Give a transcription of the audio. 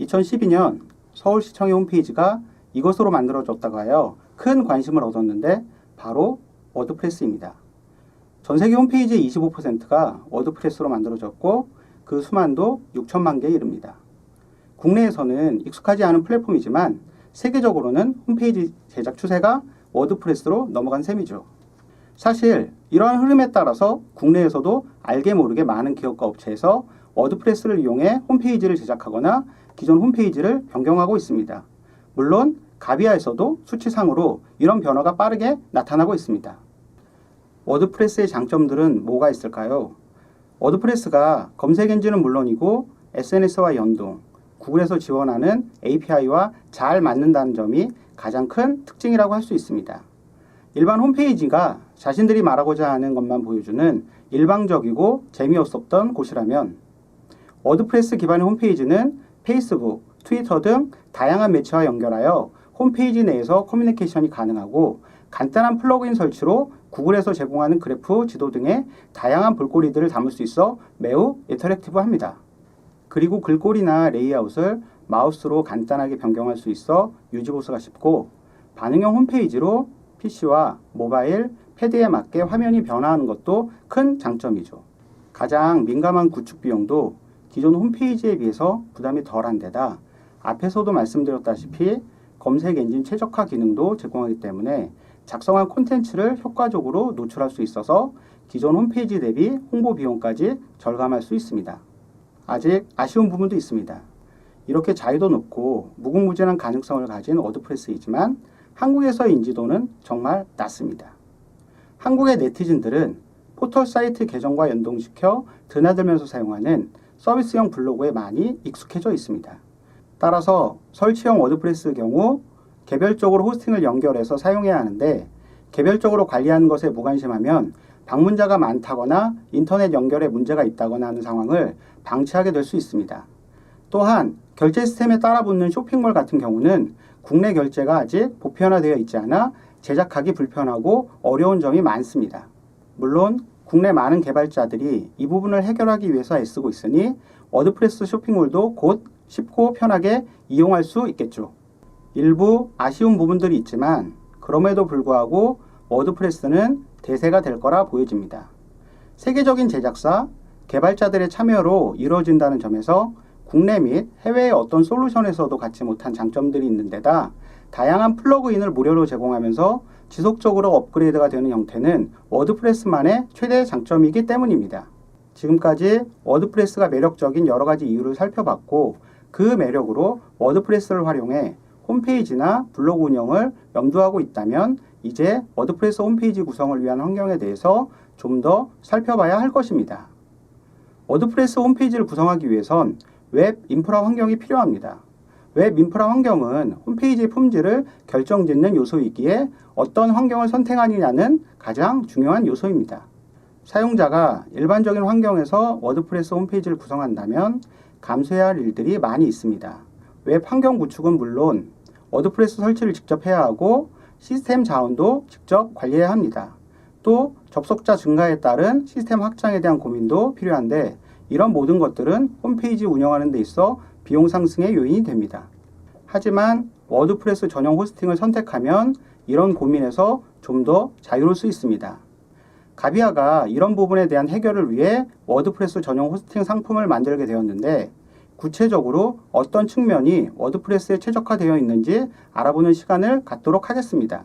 2012년 서울시청의 홈페이지가 이것으로 만들어졌다고 하여 큰 관심을 얻었는데 바로 워드프레스입니다. 전 세계 홈페이지의 25%가 워드프레스로 만들어졌고 그 수만도 6천만 개에 이릅니다. 국내에서는 익숙하지 않은 플랫폼이지만 세계적으로는 홈페이지 제작 추세가 워드프레스로 넘어간 셈이죠. 사실 이러한 흐름에 따라서 국내에서도 알게 모르게 많은 기업과 업체에서 워드프레스를 이용해 홈페이지를 제작하거나 기존 홈페이지를 변경하고 있습니다. 물론 가비아에서도 수치상으로 이런 변화가 빠르게 나타나고 있습니다. 워드프레스의 장점들은 뭐가 있을까요? 워드프레스가 검색 엔진은 물론이고 SNS와 연동, 구글에서 지원하는 API와 잘 맞는다는 점이 가장 큰 특징이라고 할 수 있습니다. 일반 홈페이지가 자신들이 말하고자 하는 것만 보여주는 일방적이고 재미없었던 곳이라면 워드프레스 기반의 홈페이지는 페이스북, 트위터 등 다양한 매체와 연결하여 홈페이지 내에서 커뮤니케이션이 가능하고 간단한 플러그인 설치로 구글에서 제공하는 그래프, 지도 등의 다양한 볼거리들을 담을 수 있어 매우 인터랙티브합니다. 그리고 글꼴이나 레이아웃을 마우스로 간단하게 변경할 수 있어 유지보수가 쉽고 반응형 홈페이지로 PC와 모바일, 패드에 맞게 화면이 변화하는 것도 큰 장점이죠. 가장 민감한 구축 비용도 기존 홈페이지에 비해서 부담이 덜한 데다 앞에서도 말씀드렸다시피 검색 엔진 최적화 기능도 제공하기 때문에 작성한 콘텐츠를 효과적으로 노출할 수 있어서 기존 홈페이지 대비 홍보 비용까지 절감할 수 있습니다. 아직 아쉬운 부분도 있습니다. 이렇게 자유도 높고 무궁무진한 가능성을 가진 워드프레스이지만 한국에서의 인지도는 정말 낮습니다. 한국의 네티즌들은 포털 사이트 계정과 연동시켜 드나들면서 사용하는 서비스형 블로그에 많이 익숙해져 있습니다. 따라서 설치형 워드프레스 경우 개별적으로 호스팅을 연결해서 사용해야 하는데 개별적으로 관리하는 것에 무관심하면 방문자가 많다거나 인터넷 연결에 문제가 있다거나 하는 상황을 방치하게 될 수 있습니다. 또한 결제 시스템에 따라 붙는 쇼핑몰 같은 경우는 국내 결제가 아직 보편화되어 있지 않아 제작하기 불편하고 어려운 점이 많습니다. 물론 국내 많은 개발자들이 이 부분을 해결하기 위해서 애쓰고 있으니 워드프레스 쇼핑몰도 곧 쉽고 편하게 이용할 수 있겠죠. 일부 아쉬운 부분들이 있지만 그럼에도 불구하고 워드프레스는 대세가 될 거라 보여집니다. 세계적인 제작사, 개발자들의 참여로 이루어진다는 점에서 국내 및 해외의 어떤 솔루션에서도 갖지 못한 장점들이 있는 데다 다양한 플러그인을 무료로 제공하면서 지속적으로 업그레이드가 되는 형태는 워드프레스만의 최대 장점이기 때문입니다. 지금까지 워드프레스가 매력적인 여러 가지 이유를 살펴봤고 그 매력으로 워드프레스를 활용해 홈페이지나 블로그 운영을 염두하고 있다면 이제 워드프레스 홈페이지 구성을 위한 환경에 대해서 좀 더 살펴봐야 할 것입니다. 워드프레스 홈페이지를 구성하기 위해선 웹 인프라 환경이 필요합니다. 웹 인프라 환경은 홈페이지의 품질을 결정짓는 요소이기에 어떤 환경을 선택하느냐는 가장 중요한 요소입니다. 사용자가 일반적인 환경에서 워드프레스 홈페이지를 구성한다면 감수해야 할 일들이 많이 있습니다. 웹 환경 구축은 물론 워드프레스 설치를 직접 해야 하고 시스템 자원도 직접 관리해야 합니다. 또 접속자 증가에 따른 시스템 확장에 대한 고민도 필요한데 이런 모든 것들은 홈페이지 운영하는 데 있어 비용 상승의 요인이 됩니다. 하지만 워드프레스 전용 호스팅을 선택하면 이런 고민에서 좀 더 자유로울 수 있습니다. 가비아가 이런 부분에 대한 해결을 위해 워드프레스 전용 호스팅 상품을 만들게 되었는데 구체적으로 어떤 측면이 워드프레스에 최적화되어 있는지 알아보는 시간을 갖도록 하겠습니다.